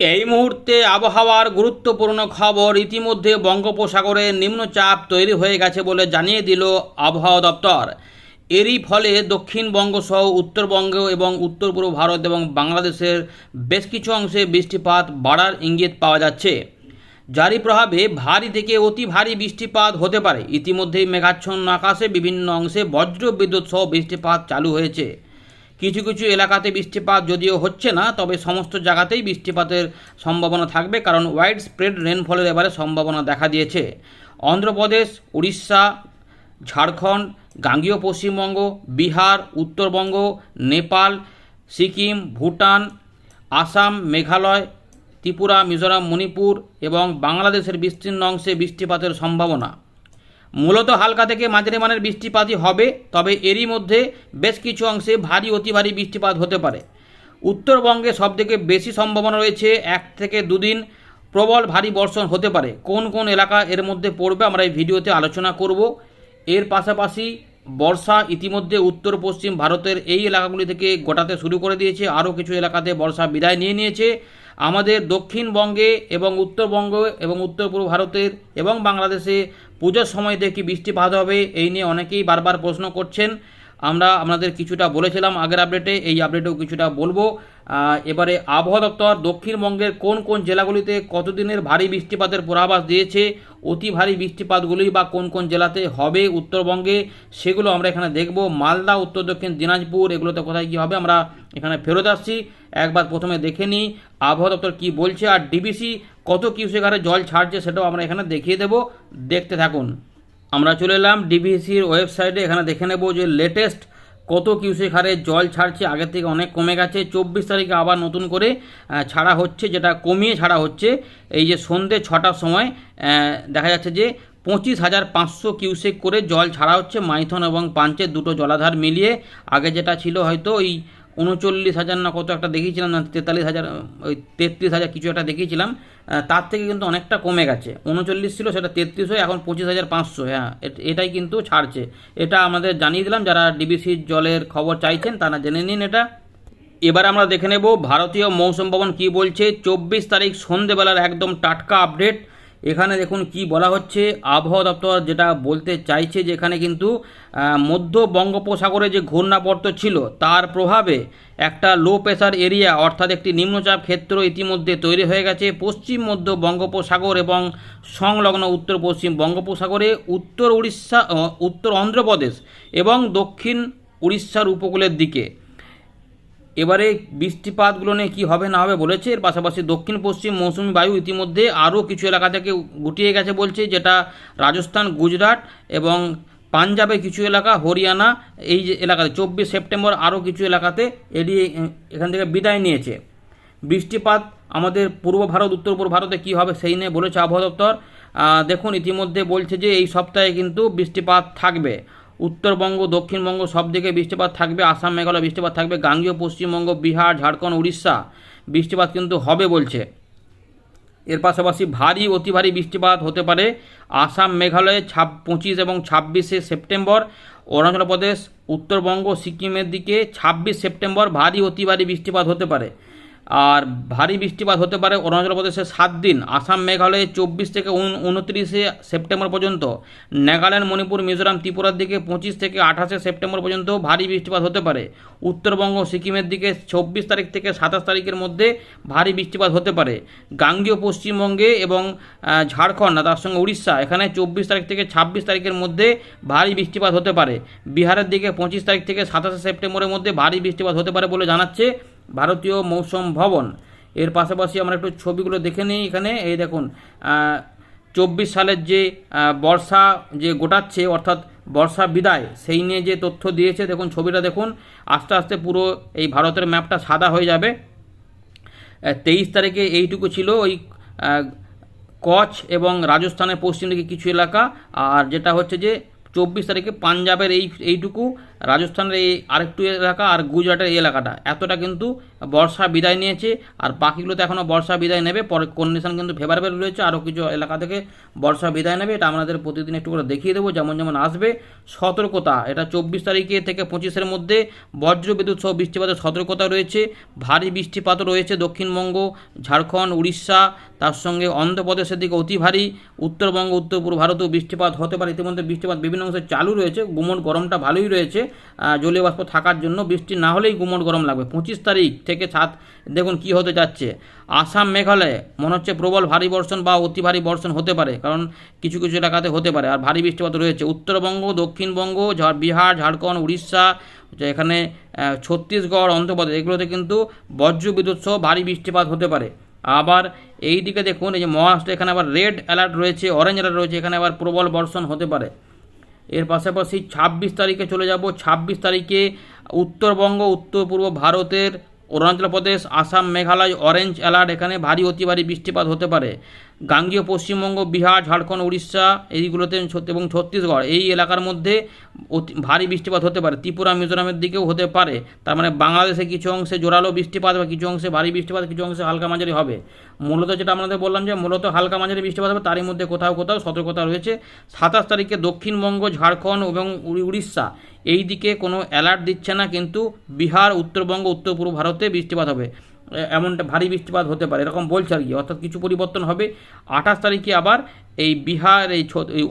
এই মুহূর্তে আবহাওয়ার গুরুত্বপূর্ণ খবর ইতিমধ্যে বঙ্গোপসাগরে নিম্নচাপ তৈরি হয়ে গেছে বলে জানিয়ে দিল আবহাওয়া দপ্তর। এরই ফলে দক্ষিণবঙ্গ সহ উত্তরবঙ্গ এবং উত্তর পূর্ব ভারত এবং বাংলাদেশের বেশ কিছু অংশে বৃষ্টিপাত বাড়ার ইঙ্গিত পাওয়া যাচ্ছে। যারই প্রভাবে ভারী থেকে অতি ভারী বৃষ্টিপাত হতে পারে। ইতিমধ্যেই মেঘাচ্ছন্ন আকাশে বিভিন্ন অংশে বজ্র বিদ্যুৎ সহ বৃষ্টিপাত চালু হয়েছে। কিছু কিছু এলাকাতে বৃষ্টিপাত যদিও হচ্ছে না, তবে সমস্ত জায়গাতেই বৃষ্টিপাতের সম্ভাবনা থাকবে, কারণ ওয়াইড স্প্রেড রেনফলের এবারে সম্ভাবনা দেখা দিয়েছে। অন্ধ্রপ্রদেশ, উড়িষ্যা, ঝাড়খণ্ড, গাঙ্গীয় পশ্চিমবঙ্গ, বিহার, উত্তরবঙ্গ, নেপাল, সিকিম, ভুটান, আসাম, মেঘালয়, ত্রিপুরা, মিজোরাম, মণিপুর এবং বাংলাদেশের বিস্তীর্ণ অংশে বৃষ্টিপাতের সম্ভাবনা। মূলত হালকা থেকে মাঝারি মানের বৃষ্টিপাতই হবে, তবে এরই মধ্যে বেশ কিছু অংশে ভারী, অতি ভারী বৃষ্টিপাত হতে পারে। উত্তরবঙ্গে সবথেকে বেশি সম্ভাবনা রয়েছে এক থেকে দুদিন প্রবল ভারী বর্ষণ হতে পারে। কোন কোন এলাকা এর মধ্যে পড়বে আমরা এই ভিডিওতে আলোচনা করব। এর পাশাপাশি বর্ষা ইতিমধ্যে উত্তর পশ্চিম ভারতের এই এলাকাগুলি থেকে গোটাতে শুরু করে দিয়েছে। আরও কিছু এলাকাতে বর্ষা বিদায় নিয়ে নিয়েছে। আমাদের দক্ষিণবঙ্গে এবং উত্তরবঙ্গ এবং উত্তর পূর্ব ভারতের এবং বাংলাদেশে পুজোর সময় দেখি বৃষ্টিপাত হবে, এই নিয়ে অনেকেই বারবার প্রশ্ন করছেন। আমরা, আপনাদের কিছুটা বলেছিলাম আগের আপডেটে এই আপডেটেও কিছুটা বলব। এবারে আবহাওয়া দপ্তর দক্ষিণবঙ্গের কোন কোন জেলাগুলিতে কতদিনের ভারী বৃষ্টিপাতের পূর্বাভাস দিয়েছে, অতি ভারী বৃষ্টিপাতগুলি বা কোন কোন জেলাতে হবে উত্তরবঙ্গে, সেগুলো আমরা এখানে দেখব। মালদা, উত্তর দক্ষিণ, দিনাজপুর, এগুলোতে কোথায় কী হবে আমরা এখানে ফেরত আসছি। একবার প্রথমে দেখে নিই আবহাওয়া দপ্তর কী বলছে। আর ডিবিসি কত কিউসেক হারে জল ছাড়ছে সেটাও আমরা এখানে দেখিয়ে দেব। দেখতে থাকুন। আমরা চলে এলাম ডিবিসির ওয়েবসাইটে, এখানে দেখে নেব যে লেটেস্ট কত কিউসেক হারে জল ছাড়ছে আগে থেকে অনেক কমে গেছে। চব্বিশ তারিখে আবার নতুন করে ছাড়া হচ্ছে, যেটা কমিয়ে ছাড়া হচ্ছে, এই যে সন্ধে ছটার সময় দেখা যাচ্ছে যে পঁচিশ হাজার পাঁচশো কিউসেক করে জল ছাড়া হচ্ছে মাইথন এবং পাঞ্চের দুটো জলাধার মিলিয়ে। আগে যেটা ছিল হয়তো ওই উনচল্লিশ হাজার না কত একটা দেখিয়েছিলাম না, তেতাল্লিশ হাজার, ওই তেত্রিশ হাজার কিছু একটা দেখিয়েছিলাম তার থেকে কিন্তু অনেকটা কমে গেছে। উনচল্লিশ ছিল, সেটা তেত্রিশ হয়ে এখন পঁচিশ হাজার পাঁচশো হ্যাঁ এটাই কিন্তু ছাড়ছে। এটা আমাদের জানিয়ে দিলাম, যারা ডিবিসির জলের খবর চাইছেন, তারা জেনে নিন এটা। এবার আমরা দেখে নেব, ভারতীয় মৌসুম ভবন কী বলছে। চব্বিশ তারিখ সন্ধেবেলার একদম টাটকা আপডেট। এখানে দেখুন কি বলা হচ্ছে, আবহাওয়া দপ্তর যেটা বলতে চাইছে যে এখানে কিন্তু মধ্য বঙ্গোপসাগরে যে ঘূর্ণাবর্ত ছিল, তার প্রভাবে একটা লো প্রেসার এরিয়া অর্থাৎ একটি নিম্নচাপ ক্ষেত্র ইতিমধ্যে তৈরি হয়ে গেছে। পশ্চিম মধ্য বঙ্গোপসাগর এবং সংলগ্ন উত্তর পশ্চিম বঙ্গোপসাগরে, উত্তর উড়িষ্যা উত্তর অন্ধ্রপ্রদেশ এবং দক্ষিণ উড়িষ্যার উপকূলের দিকে। এবারে বৃষ্টিপাতগুলো নিয়ে কী হবে না হবে বলেছে। এর পাশাপাশি দক্ষিণ পশ্চিম মৌসুমি বায়ু ইতিমধ্যে আরও কিছু এলাকা থেকে গুটিয়ে গেছে বলছে, যেটা রাজস্থান, গুজরাট এবং পাঞ্জাবে কিছু এলাকা, হরিয়ানা এই যে এলাকাতে চব্বিশ সেপ্টেম্বর আরও কিছু এলাকাতে এড়িয়ে এখান থেকে বিদায় নিয়েছে। বৃষ্টিপাত আমাদের পূর্ব ভারত, উত্তর পূর্ব ভারতে কী হবে সেই নিয়ে বলেছে আবহাওয়া দপ্তর। দেখুন, ইতিমধ্যে বলছে যে এই সপ্তাহে কিন্তু বৃষ্টিপাত থাকবে। উত্তরবঙ্গ, দক্ষিণবঙ্গ সব দিকে বৃষ্টিপাত থাকবে, আসাম, মেঘালয় বৃষ্টিপাত থাকবে, গাঙ্গীয়, পশ্চিমবঙ্গ, বিহার, ঝাড়খণ্ড, উড়িষ্যা বৃষ্টিপাত কিন্তু হবে বলছে। এর পাশাপাশি ভারী, অতি ভারী বৃষ্টিপাত হতে পারে আসাম, মেঘালয়ে ছাব পঁচিশ এবং ছাব্বিশে সেপ্টেম্বর, অরুণাচল প্রদেশ, উত্তরবঙ্গ, সিকিমের দিকে ছাব্বিশ সেপ্টেম্বর ভারী, অতি ভারী বৃষ্টিপাত হতে পারে। আর ভারী বৃষ্টিপাত হতে পারে অরুণাচল প্রদেশে সাত দিন, আসাম, মেঘালয়ে চব্বিশ থেকে উন- উনত্রিশে সেপ্টেম্বর পর্যন্ত, নাগাল্যান্ড, মণিপুর, মিজোরাম, ত্রিপুরার দিকে পঁচিশ থেকে আঠাশে সেপ্টেম্বর পর্যন্ত ভারী বৃষ্টিপাত হতে পারে। উত্তরবঙ্গ, সিকিমের দিকে চব্বিশ তারিখ থেকে সাতাশ তারিখের মধ্যে ভারী বৃষ্টিপাত হতে পারে। গাঙ্গীয়, পশ্চিমবঙ্গে এবং ঝাড়খণ্ড তার সঙ্গে উড়িষ্যা, এখানে চব্বিশ তারিখ থেকে ছাব্বিশ তারিখের মধ্যে ভারী বৃষ্টিপাত হতে পারে। বিহারের দিকে পঁচিশ তারিখ থেকে সাতাশে সেপ্টেম্বরের মধ্যে ভারী বৃষ্টিপাত হতে পারে বলে জানাচ্ছে ভারতীয় মৌসুম ভবন। এর পাশাপাশি আমরা একটু ছবিগুলো দেখে নিই এখানে। এই দেখুন চব্বিশ সালের যে বর্ষা যে গোটাচ্ছে, অর্থাৎ বর্ষা বিদায়, সেই নিয়ে যে তথ্য দিয়েছে, দেখুন, ছবিটা দেখুন, আস্তে আস্তে পুরো এই ভারতের ম্যাপটা সাদা হয়ে যাবে। তেইশ তারিখে এইটুকু ছিল ওই কচ্ছ এবং রাজস্থানের পশ্চিম দিকে কিছু এলাকা, আর যেটা হচ্ছে যে, চব্বিশ তারিখে পাঞ্জাবের এই, এইটুকু রাজস্থানের এই আরেকটু এলাকা আর গুজরাটের এই এলাকাটা। এতটা কিন্তু বর্ষা বিদায় নিয়েছে আর বাকিগুলোতে এখনও বর্ষা বিদায় নেবে। পরে কন্ডিশন কিন্তু ফেভারেবল রয়েছে। আরও কিছু এলাকা থেকে বর্ষা বিদায় নেবে। এটা আমাদের প্রতিদিন একটু করে দেখিয়ে দেবো, যেমন যেমন আসবে। সতর্কতা, এটা চব্বিশ তারিখে থেকে পঁচিশের মধ্যে বজ্র বিদ্যুৎ সহ বৃষ্টিপাতের সতর্কতা রয়েছে। ভারী বৃষ্টিপাতও রয়েছে দক্ষিণবঙ্গ, ঝাড়খণ্ড, উড়িষ্যা। তার সঙ্গে অন্ধ্রপ্রদেশের দিকে অতি ভারী। উত্তরবঙ্গ, উত্তর পূর্ব ভারতেও বৃষ্টিপাত হতে পারে। ইতিমধ্যে বৃষ্টিপাত বিভিন্ন অংশে চালু রয়েছে। গুমট গরমটা ভালোই রয়েছে। জলীয় বাষ্প থাকার জন্য বৃষ্টি না হলেই গুমট গরম লাগবে। পঁচিশ তারিখ থেকে সাত দেখুন কি হতে যাচ্ছে। আসাম, মেঘালয়ে মনে হচ্ছে প্রবল ভারী বর্ষণ বা অতি ভারী বর্ষণ হতে পারে, কারণ কিছু কিছু এলাকাতে হতে পারে। আর ভারী বৃষ্টিপাত রয়েছে উত্তরবঙ্গ, দক্ষিণবঙ্গ বিহার, ঝাড়খণ্ড, উড়িষ্যা এখানে ছত্তিশগড়, অন্ধ্রপ্রদেশ, এগুলোতে কিন্তু বজ্র বিদ্যুৎ সহ ভারী বৃষ্টিপাত হতে পারে। আবার এই দিকে দেখুন, এই যে মহারাষ্ট্র এখানে আবার রেড অ্যালার্ট রয়েছে অরেঞ্জ অ্যালার্ট রয়েছে, এখানে আবার প্রবল বর্ষণ হতে পারে। এর পাশাপাশি ছাব্বিশ তারিখে চলে যাব। ছাব্বিশ তারিখে উত্তরবঙ্গ, উত্তর পূর্ব ভারতের, অরুণাচল প্রদেশ, আসাম, মেঘালয় অরেঞ্জ অ্যালার্ট এখানে ভারী, অতি ভারী বৃষ্টিপাত হতে পারে। গাঙ্গীয় পশ্চিমবঙ্গ, বিহার, ঝাড়খণ্ড, উড়িষ্যা এইগুলোতে এবং ছত্তিশগড় এই এলাকার মধ্যে ভারী বৃষ্টিপাত হতে পারে। ত্রিপুরা, মিজোরামের দিকেও হতে পারে। তার মানে বাংলাদেশে কিছু অংশে জোরালো বৃষ্টিপাত বা কিছু অংশে ভারী বৃষ্টিপাত, কিছু অংশে হালকা মাঝারি হবে। মূলত যেটা আপনাদের বললাম যে, মূলত হালকা মাঝারি বৃষ্টিপাত হবে, তারই মধ্যে কোথাও কোথাও সতর্কতা রয়েছে। সাতাশ তারিখে দক্ষিণবঙ্গ, ঝাড়খণ্ড এবং উড়িষ্যা এই দিকে কোনো অ্যালার্ট দিচ্ছে না, কিন্তু বিহার, উত্তরবঙ্গ উত্তর পূর্ব ভারতে বৃষ্টিপাত হবে। এমনটা ভারী বৃষ্টিপাত হতে পারে, এরকম বলছে আর কি। অর্থাৎ কিছু পরিবর্তন হবে। আঠাশ তারিখে আবার এই বিহার, এই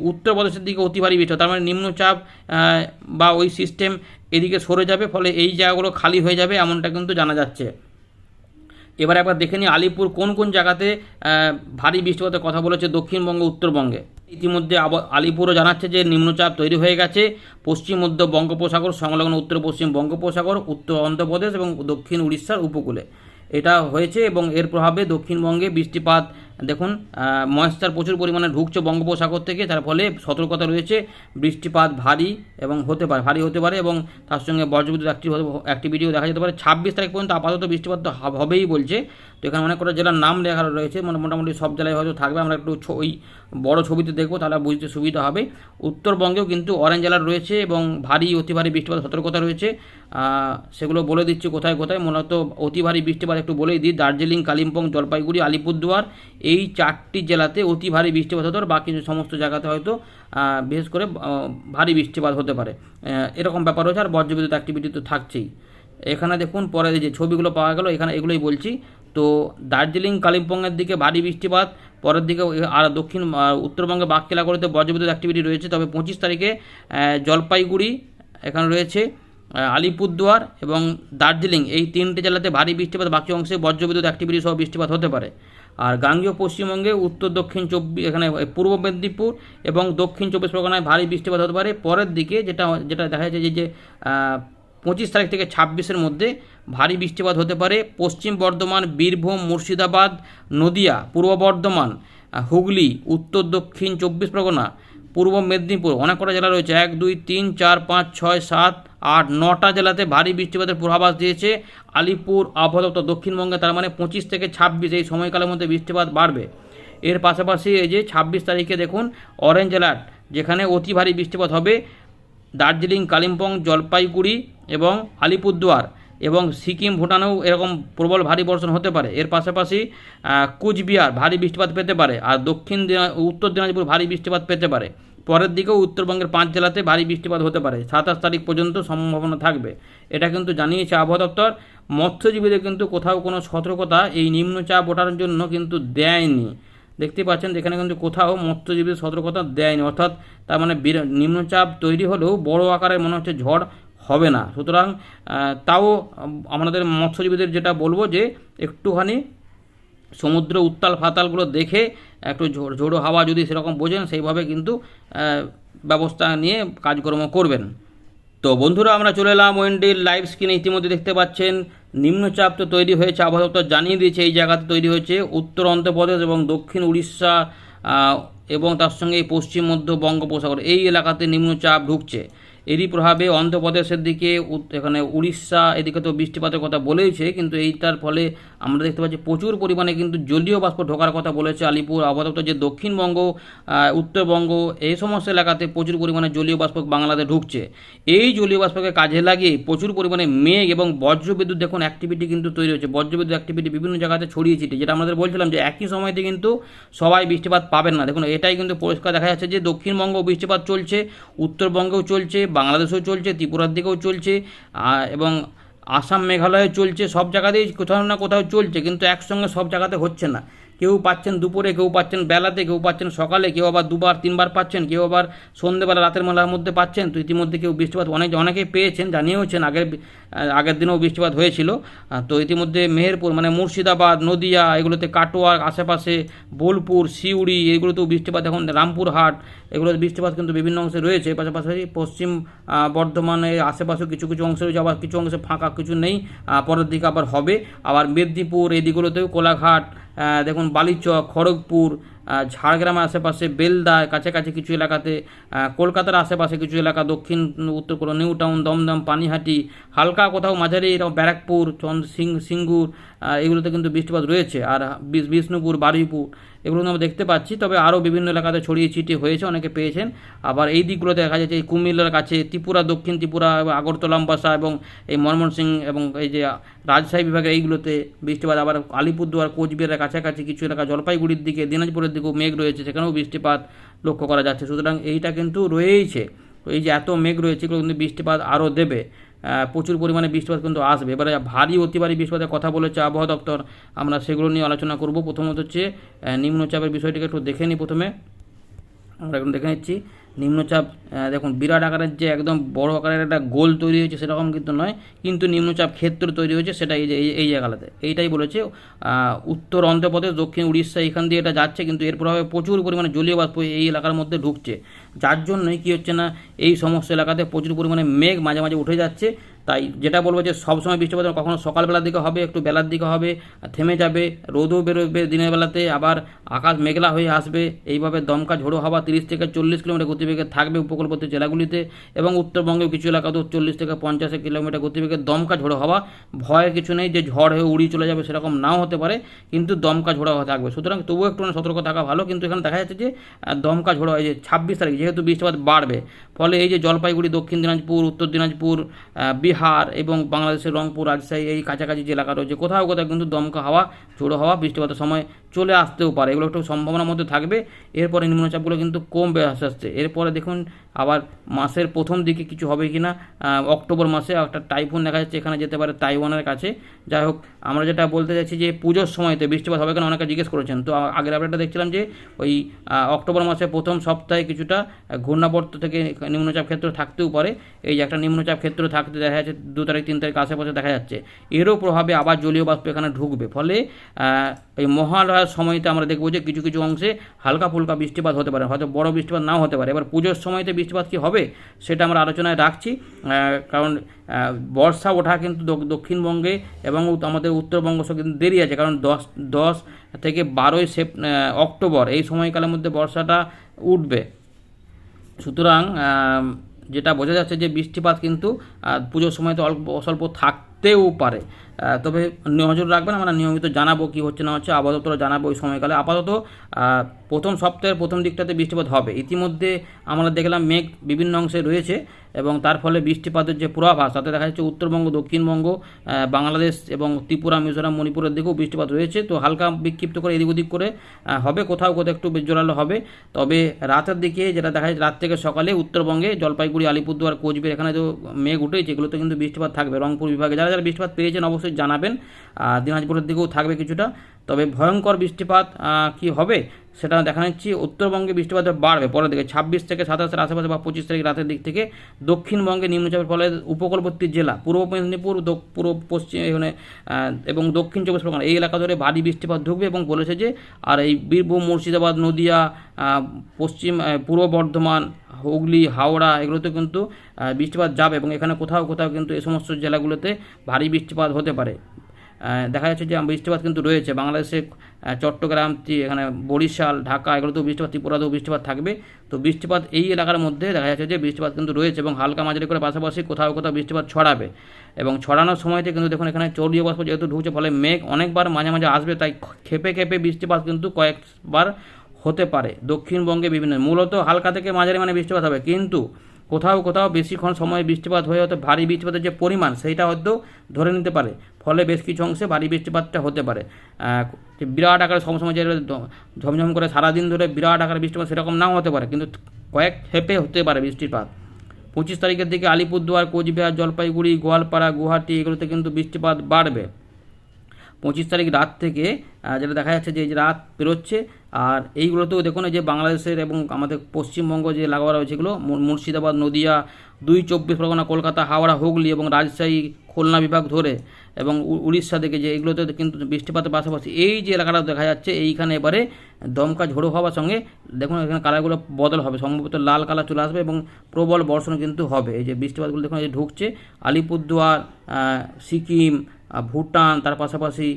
উত্তরপ্রদেশের দিকে অতি ভারী বৃষ্টি। তার মানে নিম্নচাপ বা ওই সিস্টেম এদিকে সরে যাবে, ফলে এই জায়গাগুলো খালি হয়ে যাবে এমনটা কিন্তু জানা যাচ্ছে। এবার একবার দেখে নিই, আলিপুর কোন কোন জায়গাতে ভারী বৃষ্টিপাতের কথা বলেছে দক্ষিণবঙ্গ, উত্তরবঙ্গে। ইতিমধ্যে আলিপুরও জানাচ্ছে যে নিম্নচাপ তৈরি হয়ে গেছে। পশ্চিম, মধ্য বঙ্গোপসাগর, সংলগ্ন উত্তর পশ্চিম বঙ্গোপসাগর, উত্তর অন্ধ্রপ্রদেশ এবং দক্ষিণ উড়িষ্যার উপকূলে। এটা হয়েছে এবং এর প্রভাবে দক্ষিণবঙ্গে বৃষ্টিপাত, দেখুন ময়েশ্চার প্রচুর পরিমাণে ঢুকছে বঙ্গোপসাগর থেকে তার ফলে সতর্কতা রয়েছে, বৃষ্টিপাত ভারী এবং হতে পারে, ভারী হতে পারে এবং তার সঙ্গে বজ্রবিদ্যুৎ অ্যাক্টিভ অ্যাক্টিভিটিও দেখা যেতে পারে। ছাব্বিশ তারিখ পর্যন্ত আপাতত বৃষ্টিপাত তো হবেই বলছে। তো এখানে অনেক কটা জেলার নাম লেখা রয়েছে মানে মোটামুটি সব জেলায় হয়তো থাকবে। আমরা একটু ওই বড় ছবিতে দেখব, তাহলে বুঝতে সুবিধা হবে। উত্তরবঙ্গেও কিন্তু অরেঞ্জ অ্যালার্ট রয়েছে এবং ভারী, অতি ভারী বৃষ্টিপাত, সতর্কতা রয়েছে। সেগুলো বলে দিচ্ছি কোথায় কোথায়। মূলত অতি ভারী বৃষ্টিপাত একটু বলেই দিই, দার্জিলিং, কালিম্পং, জলপাইগুড়ি, আলিপুরদুয়ার, এই চারটি জেলাতে অতি ভারী বৃষ্টিপাত হতে পারে বাকি সমস্ত জায়গাতে হয়তো বিশেষ করে ভারী বৃষ্টিপাত হতে পারে। এরকম ব্যাপার রয়েছে আর বজ্রবিদ্যুৎ অ্যাক্টিভিটি তো থাকছেই। এখানে দেখুন, পরে যে ছবিগুলো পাওয়া গেল, এখানে এগুলোই বলছি। তো দার্জিলিং, কালিম্পংয়ের দিকে ভারী বৃষ্টিপাত, পরের দিকে আর দক্ষিণ উত্তরবঙ্গে বাক্যেলাগড়িতে বজ্রবিদ্যুৎ অ্যাক্টিভিটি রয়েছে। তবে পঁচিশ তারিখে জলপাইগুড়ি এখানে রয়েছে আলিপুরদুয়ার এবং দার্জিলিং। এই তিনটে জেলাতে ভারী বৃষ্টিপাত, বাকি অংশে বজ্রবিদ্যুৎ অ্যাক্টিভিটি সহ বৃষ্টিপাত হতে পারে। আর গাঙ্গীয় পশ্চিমবঙ্গে উত্তর, দক্ষিণ চব্বিশ, এখানে পূর্ব মেদিনীপুর এবং দক্ষিণ চব্বিশ পরগনায় ভারী বৃষ্টিপাত হতে পারে। পরের দিকে যেটা যেটা দেখা যাচ্ছে যে পঁচিশ তারিখ থেকে ছাব্বিশের মধ্যে ভারী বৃষ্টিপাত হতে পারে। পশ্চিম বর্ধমান, বীরভূম, মুর্শিদাবাদ, নদিয়া, পূর্ব বর্ধমান, হুগলি, উত্তর দক্ষিণ চব্বিশ পরগনা, পূর্ব মেদিনীপুর অনেক কটা জেলা রয়েছে। এক, দুই, তিন, চার, পাঁচ, ছয়, সাত, আট, নটা জেলাতে ভারী বৃষ্টিপাতের পূর্বাভাস দিয়েছে আলিপুর, আবহাওয়া দক্ষিণবঙ্গে তার মানে পঁচিশ থেকে ছাব্বিশ এই সময়কালের মধ্যে বৃষ্টিপাত বাড়বে। এর পাশাপাশি এই যে ছাব্বিশ তারিখে দেখুন, অরেঞ্জ অ্যালার্ট, যেখানে অতি ভারী বৃষ্টিপাত হবে। দার্জিলিং, কালিম্পং, জলপাইগুড়ি এবং আলিপুরদুয়ার এবং সিকিম, ভুটানেও এরকম প্রবল ভারী বর্ষণ হতে পারে। এর পাশাপাশি কুচবিহার ভারী বৃষ্টিপাত পেতে পারে আর দক্ষিণ উত্তর দিনাজপুর ভারী বৃষ্টিপাত পেতে পারে। পরের দিকেও উত্তরবঙ্গের পাঁচ জেলাতে ভারী বৃষ্টিপাত হতে পারে। সাতাশ তারিখ পর্যন্ত সম্ভাবনা থাকবে। এটা কিন্তু জানিয়েছে আবহাওয়া দপ্তর। মৎস্যজীবীদের কিন্তু কোথাও কোনো সতর্কতা এই নিম্নচাপ ওঠার জন্য কিন্তু দেয়নি। দেখতে পাচ্ছেন যেখানে কিন্তু কোথাও মৎস্যজীবীদের সতর্কতা দেয়নি। অর্থাৎ তার মানে নিম্নচাপ তৈরি হলেও বড় আকারের মনে হচ্ছে ঝড় হবে না। সুতরাং তাও আম, আমাদের মৎস্যজীবীদের যেটা বলব যে একটুখানি সমুদ্র উত্তাল ফাতালগুলো দেখে একটু ঝোড়ো হাওয়া যদি সেরকম বোঝেন সেইভাবে কিন্তু ব্যবস্থা নিয়ে কাজকর্ম করবেন। তো বন্ধুরা আমরা চলে এলাম ওয়েন্ডির লাইভ স্ক্রিনে ইতিমধ্যে দেখতে পাচ্ছেন নিম্নচাপ তো তৈরি হয়েছে আবহাওয়া দপ্তর জানিয়ে দিয়েছে এই জায়গাতে তৈরি হয়েছে উত্তর অন্ধ্রপ্রদেশ এবং দক্ষিণ উড়িষ্যা এবং তার সঙ্গে পশ্চিম মধ্য বঙ্গোপসাগর। এই এলাকাতে নিম্নচাপ ঢুকছে। এরই প্রভাবে অন্ধ্রপ্রদেশের দিকে এখানে উড়িষ্যা, এদিকে তো বৃষ্টিপাতের কথা বলেইছে, কিন্তু এইটার ফলে আমরা দেখতে পাচ্ছি প্রচুর পরিমাণে কিন্তু জলীয় বাষ্প ঢোকার কথা বলেছে আলিপুর দপ্তর যে দক্ষিণবঙ্গ উত্তরবঙ্গ, এই সমস্ত এলাকাতে প্রচুর পরিমাণে জলীয় বাষ্প বাংলাতে ঢুকছে। এই জলীয় বাষ্পকে কাজে লাগিয়ে প্রচুর পরিমাণে মেঘ এবং বজ্রবিদ্যুৎ দেখুন অ্যাক্টিভিটি কিন্তু তৈরি হচ্ছে। বজ্রবিদ্যুৎ অ্যাক্টিভিটি বিভিন্ন জায়গাতে ছড়িয়ে ছিটে যেটা আমাদের বলছিলাম যে একই সময়তে কিন্তু সবাই বৃষ্টিপাত পাবেন না। দেখুন, এটাই কিন্তু পরিষ্কার দেখা যাচ্ছে যে দক্ষিণবঙ্গ বৃষ্টিপাত চলছে, উত্তরবঙ্গেও চলছে, বাংলাদেশেও চলছে, ত্রিপুরার দিকেও চলছে এবং আসাম মেঘালয়ে চলছে, সব জায়গাতেই কোথাও না কোথাও চলছে, কিন্তু একসঙ্গে সব জায়গাতে হচ্ছে না। কেউ পাচ্ছেন দুপুরে, কেউ পাচ্ছেন বেলাতে, কেউ পাচ্ছেন সকালে, কেউ আবার দুবার, তিনবার পাচ্ছেন, কেউ আবার সন্ধ্যেবেলা রাতের মেলার মধ্যে পাচ্ছেন। তো ইতিমধ্যে কেউ বৃষ্টিপাত অনেক, অনেকেই পেয়েছেন, জানিয়েওছেন আগের আগের দিনেও বৃষ্টিপাত হয়েছিল। তো ইতিমধ্যে মেহেরপুর মানে মুর্শিদাবাদ, নদিয়া, এগুলোতে কাটোয়া, আশেপাশে বোলপুর, সিউড়ি, এগুলোতেও বৃষ্টিপাত এখন রামপুরহাট, এগুলোতে বৃষ্টিপাত কিন্তু বিভিন্ন অংশে রয়েছে। পাশাপাশি পশ্চিম বর্ধমানের আশেপাশেও কিছু কিছু অংশে রয়েছে, আবার কিছু অংশে ফাঁকা কিছু নেই। পরের দিকে আবার হবে। আবার মেদিনীপুর, এই দিকগুলোতেও কোলাঘাট দেখুন বালিচক খড়গপুর ঝাড়গ্রামের আশেপাশে বেলদা কাছাকাছি কিছু এলাকাতে কলকাতার আশেপাশে কিছু এলাকা, দক্ষিণ, উত্তর নিউ টাউন দমদম, পানিহাটি, হালকা কোথাও মাঝারি ব্যারাকপুর, চন্দ্র, সিং, সিঙ্গুর এগুলোতে কিন্তু বৃষ্টিপাত রয়েছে। আর বিষ্ণুপুর, বারুইপুর এগুলো আমরা দেখতে পাচ্ছি। তবে আরও বিভিন্ন এলাকাতে ছড়িয়ে ছিটিয়ে হয়েছে, অনেকে পেয়েছেন। আবার এই দিকগুলোতে দেখা যাচ্ছে, এই কুমিল্লার কাছে, ত্রিপুরা, দক্ষিণ ত্রিপুরা, এবং আগরতলা আমবাসা এবং এই ময়মনসিং এবং এই যে রাজশাহী বিভাগের এইগুলোতে বৃষ্টিপাত। আবার আলিপুরদুয়ার, কোচবিহারের কাছাকাছি কিছু এলাকা, জলপাইগুড়ির দিকে, দিনাজপুরের দিকেও মেঘ রয়েছে, সেখানেও বৃষ্টিপাত লক্ষ্য করা যাচ্ছে। সুতরাং এইটা কিন্তু রয়েইছে। এই যে এত মেঘ রয়েছে, এগুলো কিন্তু বৃষ্টিপাত আরও দেবে। প্রচুর পরিমাণে বৃষ্টিপাত কিন্তু আসবে। এবারে ভারী, অতি ভারী বৃষ্টিপাতের কথা বলেছে আবহাওয়া দপ্তর। আমরা সেগুলো নিয়ে আলোচনা করব। প্রথমত হচ্ছে নিম্নচাপের বিষয়টিকে একটু দেখে নিই প্রথমে। আমরা এখন দেখে নিচ্ছি নিম্নচাপ দেখুন, বিরাট আকারের যে একদম বড় আকারের একটা গোল তৈরি হয়েছে সেরকম কিন্তু নয়, কিন্তু নিম্নচাপ ক্ষেত্র তৈরি হয়েছে সেটা এই যে, এই- জায়গাটাতে। এইটাই বলেছে উত্তর অন্ধ্রপ্রদেশ, দক্ষিণ উড়িষ্যা, এখান দিয়ে এটা যাচ্ছে, কিন্তু এর প্রভাবে প্রচুর পরিমাণে জলীয় বাষ্প এই এলাকার মধ্যে ঢুকছে। যার জন্যই কী হচ্ছে না, এই সমস্ত এলাকাতে প্রচুর পরিমাণে মেঘ মাঝে মাঝে উঠে যাচ্ছে তাই যেটা বলব যে সবসময় বৃষ্টিপাত কখনো সকালবেলার দিকে হবে একটু বেলার দিকে হবে থেমে যাবে রোদও বেরোবে দিনের বেলাতে আবার আকাশ মেঘলা হয়ে আসবে এইভাবে দমকা ঝোড়ো হাওয়া তিরিশ থেকে চল্লিশ কিলোমিটার গতিবেগে থাকবে উপকূলবর্তী জেলাগুলিতে এবং উত্তরবঙ্গের কিছু এলাকাতেও চল্লিশ থেকে পঞ্চাশ কিলোমিটার গতিবেগে দমকা ঝোড়ো হাওয়া ভয়ের কিছু নেই যে ঝড় হয়ে উড়িয়ে চলে যাবে সেরকম নাও হতে পারে কিন্তু দমকা ঝোড়ো থাকবে। সুতরাং তবুও একটু সতর্ক থাকা ভালো কিন্তু এখানে দেখা যাচ্ছে যে দমকা ঝোড়ো এই যে ছাব্বিশ তারিখ যেহেতু বৃষ্টিপাত বাড়বে ফলে এই যে জলপাইগুড়ি দক্ষিণ দিনাজপুর উত্তর দিনাজপুর আহ, বিহার এবং বাংলাদেশের রংপুর, রাজশাহী এই কাছাকাছি যে এলাকা রয়েছে, কোথাও কোথাও কিন্তু দমকা হাওয়া, ঝোড়ো হাওয়া, বৃষ্টিপাতের সময় চলে আসতেও পারে। এগুলো একটু সম্ভাবনার মধ্যে থাকবে। এরপরে নিম্নচাপগুলো কিন্তু কমবে আস্তে আস্তে। এরপরে দেখুন আবার মাসের প্রথম দিকে কিছু হবে কি না অক্টোবর মাসে একটা টাইফুন দেখা যাচ্ছে, এখানে যেতে পারে তাইওয়ানের কাছে। যাই হোক, আমরা যেটা বলতে চাইছি যে পুজোর সময়তে বৃষ্টিপাত হবে কেন অনেকে জিজ্ঞেস করেছেন। তো আগের আপডেটটা দেখছিলাম যে ওই অক্টোবর মাসে প্রথম সপ্তাহে কিছুটা ঘূর্ণাবর্ত থেকে নিম্নচাপ ক্ষেত্র থাকতেও পারে। এই যে একটা নিম্নচাপ ক্ষেত্র থাকতে দেখা যাচ্ছে, দু তারিখ, তিন তারিখ আশেপাশে দেখা যাচ্ছে। এরও প্রভাবে আবার জলীয় বাষ্প এখানে ঢুকবে। ফলে এই মহালয়ার সময়তে আমরা দেখব যে কিছু কিছু অংশে হালকা ফুলকা বৃষ্টিপাত হতে পারে। হয়তো বড় বৃষ্টিপাত নাও হতে পারে। এবার পুজোর সময়তে বৃষ্টিপাত কি হবে সেটা আমরা আলোচনায় রাখছি। কারণ বর্ষা ওঠা কিন্তু দক্ষিণবঙ্গে এবং আমাদের উত্তরবঙ্গ সব কিন্তু দেরি আছে। কারণ দশ দশ থেকে বারোই সেপ অক্টোবর এই সময়কালের মধ্যে বর্ষাটা উঠবে। সুতরাং যেটা বোঝা যাচ্ছে যে বৃষ্টিপাত কিন্তু পুজোর সময় তো অল্প স্বল্প থাকতেও পারে। তবে নজর রাখবেন, আমরা নিয়মিত জানাব কি হচ্ছে না হচ্ছে আপাতত জানাব ওই সময়কালে। আপাতত প্রথম সপ্তাহের প্রথম দিকটাতে বৃষ্টিপাত হবে। ইতিমধ্যে আমরা দেখলাম মেঘ বিভিন্ন অংশে রয়েছে এবং তার ফলে বৃষ্টিপাতের যে পূর্বাভাস, তাতে দেখা যাচ্ছে উত্তরবঙ্গ, দক্ষিণবঙ্গ বাংলাদেশ এবং ত্রিপুরা, মিজোরাম, মণিপুরের দিকেও বৃষ্টিপাত রয়েছে। তো হালকা বিক্ষিপ্ত করে এদিক ওদিক করে হবে, কোথাও কোথাও একটু জোরালো হবে। তবে রাতের দিকে যেটা দেখা যায় রাত থেকে সকালে উত্তরবঙ্গে জলপাইগুড়ি, আলিপুরদুয়ার, কোচবিহার, এখানে যে মেঘ উঠেছে এগুলোতে কিন্তু বৃষ্টিপাত থাকবে। রংপুর বিভাগে যারা যারা যারা বৃষ্টিপাত পেয়েছেন অবশ্যই জানাবেন। দিনাজপুরের দিকেও থাকবে কিছুটা। তবে ভয়ঙ্কর বৃষ্টিপাত কি হবে সেটা দেখা যাচ্ছি উত্তরবঙ্গে বৃষ্টিপাত বাড়বে পরের দিকে। ছাব্বিশ থেকে সাতাশের আশেপাশে বা পঁচিশ তারিখ রাতের দিক থেকে দক্ষিণবঙ্গে নিম্নচাপের ফলে উপকূলবর্তী জেলা, পূর্ব মেদিনীপুর পূর্ব পশ্চিম এখানে এবং দক্ষিণ চব্বিশ পরগনা এই এলাকা ধরে ভারী বৃষ্টিপাত ঢুকবে এবং বলেছে যে, আর এই বীরভূম, মুর্শিদাবাদ, নদিয়া পশ্চিম পূর্ব বর্ধমান, হুগলি, হাওড়া এগুলোতে কিন্তু বৃষ্টিপাত যাবে এবং এখানে কোথাও কোথাও কিন্তু এই সমস্ত জেলাগুলোতে ভারী বৃষ্টিপাত হতে পারে। দেখা যাচ্ছে যে বৃষ্টিপাত কিন্তু রয়েছে। বাংলাদেশে চট্টগ্রাম এখানে বরিশাল, ঢাকা এগুলোতেও বৃষ্টিপাত ত্রিপুরাতেও বৃষ্টিপাত থাকবে। তো বৃষ্টিপাত এই এলাকার মধ্যে দেখা যাচ্ছে যে বৃষ্টিপাত কিন্তু রয়েছে এবং হালকা মাঝারি করে পাশাপাশি কোথাও কোথাও বৃষ্টিপাত ছড়াবে। এবং ছড়ানোর সময়তে কিন্তু দেখুন এখানে চৌড়ীয় বাষ্প যেহেতু ঢুকছে, ফলে মেঘ অনেকবার মাঝে মাঝে আসবে, তাই খেপে খেপে বৃষ্টিপাত কিন্তু কয়েকবার হতে পারে। দক্ষিণবঙ্গে বিভিন্ন, মূলত হালকা থেকে মাঝারি মানে বৃষ্টিপাত হবে। কিন্তু কোথাও কোথাও বেশিক্ষণ সময় বৃষ্টিপাত হয়ে হয়তো ভারী বৃষ্টিপাতের যে পরিমাণ, সেইটা হয়তো ধরে নিতে পারে। ফলে বেশ কিছু অংশে ভারী বৃষ্টিপাতটা হতে পারে। বিরাট আকারে সমসময় যে ঝমঝম করে সারাদিন ধরে বিরাট আকারে বৃষ্টিপাত সেরকম নাও হতে পারে, কিন্তু কয়েক হেপে হতে পারে বৃষ্টিপাত। পঁচিশ তারিখের দিকে আলিপুরদুয়ার, কোচবিহার, জলপাইগুড়ি, গোয়ালপাড়া, গুয়াহাটি এগুলোতে কিন্তু বৃষ্টিপাত বাড়বে। পঁচিশ তারিখ রাত থেকে যেটা দেখা যাচ্ছে যে রাত পেরোচ্ছে আর এইগুলোতেও দেখুন যে বাংলাদেশের এবং আমাদের পশ্চিমবঙ্গ যে লাগোয়া রয়েছে এগুলো মুর্শিদাবাদ, নদিয়া, দুই চব্বিশ পরগনা, কলকাতা, হাওড়া, হুগলি এবং রাজশাহী, খুলনা বিভাগ ধরে। এবং উড়িষ্যা থেকে যে এগুলোতে কিন্তু বৃষ্টিপাতের পাশাপাশি এই যে এলাকাটা দেখা যাচ্ছে, এইখানে এবারে দমকা ঝোড়ো হওয়ার সঙ্গে দেখুন এখানে কালারগুলো বদল হবে। সম্ভবত লাল কালার চলে আসবে এবং প্রবল বর্ষণ কিন্তু হবে। এই যে বৃষ্টিপাতগুলো দেখুন এই ঢুকছে, আলিপুরদুয়ার সিকিম ভুটান, তার পাশাপাশি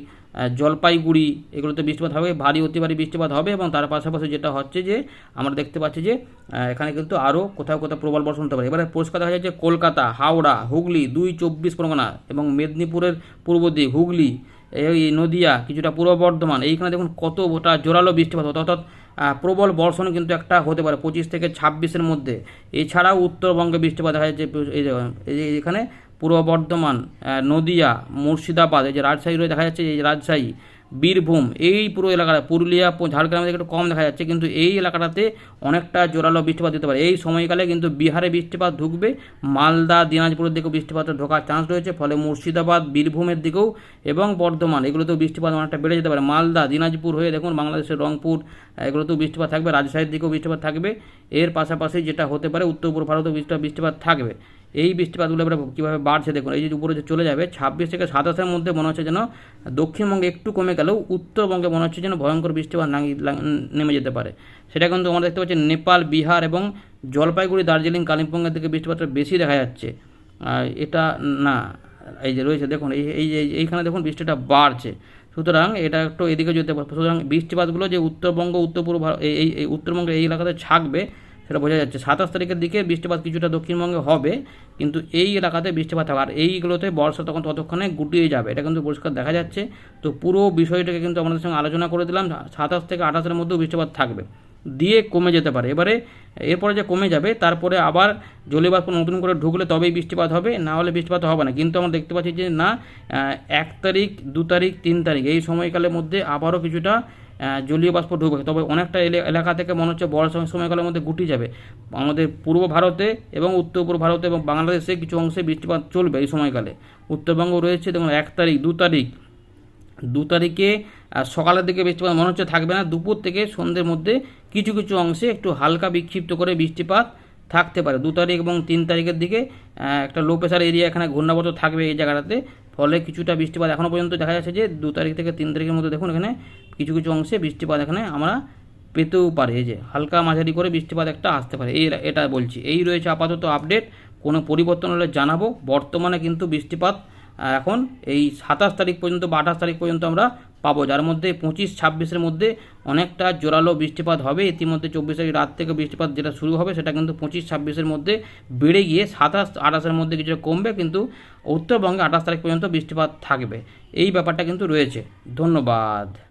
জলপাইগুড়ি, এগুলোতে বৃষ্টিপাত হবে, ভারী, অতি ভারী বৃষ্টিপাত হবে এবং তার পাশাপাশি যেটা হচ্ছে যে আমরা দেখতে পাচ্ছি যে এখানে কিন্তু আরও কোথাও কোথাও প্রবল বর্ষণ হতে পারে। এবারে পরিষ্কার দেখা যাচ্ছে কলকাতা, হাওড়া, হুগলি দুই চব্বিশ পরগনা এবং মেদিনীপুরের পূর্ব দিক, হুগলি, এই নদিয়া কিছুটা পূর্ব বর্ধমান, এইখানে দেখুন কত কতটা জোরালো বৃষ্টিপাত অর্থাৎ প্রবল বর্ষণ কিন্তু একটা হতে পারে পঁচিশ থেকে ছাব্বিশের মধ্যে। এছাড়াও উত্তরবঙ্গে বৃষ্টিপাত দেখা যাচ্ছে এখানে পূর্ব বর্ধমান নদিয়া, মুর্শিদাবাদ, এই যে রাজশাহী রয়ে দেখা যাচ্ছে, এই রাজশাহী, বীরভূম, এই পুরো এলাকাটা, পুরুলিয়া ঝাড়গ্রামে একটু কম দেখা যাচ্ছে, কিন্তু এই এলাকাটাতে অনেকটা জোরালো বৃষ্টিপাত দিতে পারে। এই সময়কালে কিন্তু বিহারে বৃষ্টিপাত ঢুকবে, মালদা, দিনাজপুরের দিকেও বৃষ্টিপাতের ঢোকার চান্স রয়েছে, ফলে মুর্শিদাবাদ, বীরভূমের দিকেও এবং বর্ধমান, এগুলোতেও বৃষ্টিপাত অনেকটা বেড়ে যেতে পারে। মালদা, দিনাজপুর হয়ে দেখুন, বাংলাদেশের রংপুর এগুলোতেও বৃষ্টিপাত থাকবে, রাজশাহীর দিকেও বৃষ্টিপাত থাকবে। এর পাশাপাশি যেটা হতে পারে, উত্তর পূর্ব ভারতেও বৃষ্টিপাত বৃষ্টিপাত থাকবে। এই বৃষ্টিপাতগুলো এবারে কীভাবে বাড়ছে দেখুন, এই যে উপরে যে চলে যাবে, ছাব্বিশ থেকে সাতাশের মধ্যে মনে হচ্ছে যেন দক্ষিণবঙ্গে একটু কমে গেলেও উত্তরবঙ্গে মনে হচ্ছে যেন ভয়ঙ্কর বৃষ্টিপাত নেমে যেতে পারে। সেটা কিন্তু আমরা দেখতে পাচ্ছি নেপাল, বিহার এবং জলপাইগুড়ি, দার্জিলিং, কালিম্পংয়ের দিকে বৃষ্টিপাতটা বেশি দেখা যাচ্ছে। এটা না, এই যে রয়েছে দেখুন, এই এই, এই- এইখানে দেখুন বৃষ্টিটা বাড়ছে। সুতরাং এটা একটু এদিকে যেতে পারে। সুতরাং বৃষ্টিপাতগুলো যে উত্তরবঙ্গ, উত্তর পূর্ব এই- এই উত্তরবঙ্গের এই এলাকাতে থাকবে সেটা বোঝা যাচ্ছে। সাতাশ তারিখের দিকে বৃষ্টিপাত কিছুটা দক্ষিণবঙ্গে হবে, কিন্তু এই এলাকাতে বৃষ্টিপাত হবে আর এইগুলোতে বর্ষা তখন ততক্ষণে গুটিয়ে যাবে, এটা কিন্তু পরিষ্কার দেখা যাচ্ছে। তো পুরো বিষয়টাকে কিন্তু আমাদের সঙ্গে আলোচনা করে দিলাম। সাতাশ থেকে আঠাশের মধ্যেও বৃষ্টিপাত থাকবে। দিয়ে কমে যেতে পারে। এবারে এরপরে যে কমে যাবে, তারপরে আবার জলীয়বাষ্প নতুন করে ঢুকলে তবেই বৃষ্টিপাত হবে, না হলে বৃষ্টিপাত হবে না। কিন্তু আমরা দেখতে পাচ্ছি যে, না এক তারিখ, দু তারিখ, তিন তারিখ এই সময়কালের মধ্যে আবারও কিছুটা জলীয় বাষ্প ঢুকবে। তবে অনেকটা এলে- এলাকা থেকে মনে হচ্ছে বড় সময়- সময়কালের মধ্যে গুটি যাবে। আমাদের পূর্ব ভারতে এবং উত্তর পূর্ব ভারতে এবং বাংলাদেশে কিছু অংশে বৃষ্টিপাত চলবে এই সময়কালে। উত্তরবঙ্গ রয়েছে, দেখুন, এক তারিখ, দু তারিখ। দু তারিখে সকালের দিকে বৃষ্টিপাত মনে হচ্ছে থাকবে না। দুপুর থেকে সন্ধ্যের মধ্যে কিছু কিছু অংশে একটু হালকা বিক্ষিপ্ত করে বৃষ্টিপাত থাকতে পারে। দু তারিখ এবং তিন তারিখের দিকে একটা লো প্রেশার এরিয়া এখানে ঘূর্ণাবর্ত থাকবে এই জায়গাটাতে। ফলে কিছুটা বৃষ্টিপাত এখনও পর্যন্ত দেখা যাচ্ছে যে দু তারিখ থেকে তিন তারিখের মধ্যে দেখুন এখানে কিছু কিছু অংশে বৃষ্টিপাত এখানে আমরা পেতেও পারে। এই যে হালকা মাঝারি করে বৃষ্টিপাত একটা আসতে পারে। এই এটা বলছি। এই রয়েছে আপাতত আপডেট কোনো পরিবর্তন হলে জানাব। বর্তমানে কিন্তু বৃষ্টিপাত এখন এই সাতাশ তারিখ পর্যন্ত বা আঠাশ তারিখ পর্যন্ত আমরা পাবো। যার মধ্যে পঁচিশ, ছাব্বিশের মধ্যে অনেকটা জোরালো বৃষ্টিপাত হবে। ইতিমধ্যে চব্বিশ তারিখ রাত থেকে বৃষ্টিপাত যেটা শুরু হবে, সেটা কিন্তু পঁচিশ, ছাব্বিশের মধ্যে বেড়ে গিয়ে সাতাশ, আঠাশের মধ্যে কিছুটা কমবে। কিন্তু উত্তরবঙ্গে আঠাশ তারিখ পর্যন্ত বৃষ্টিপাত থাকবে। এই ব্যাপারটা কিন্তু রয়েছে। ধন্যবাদ।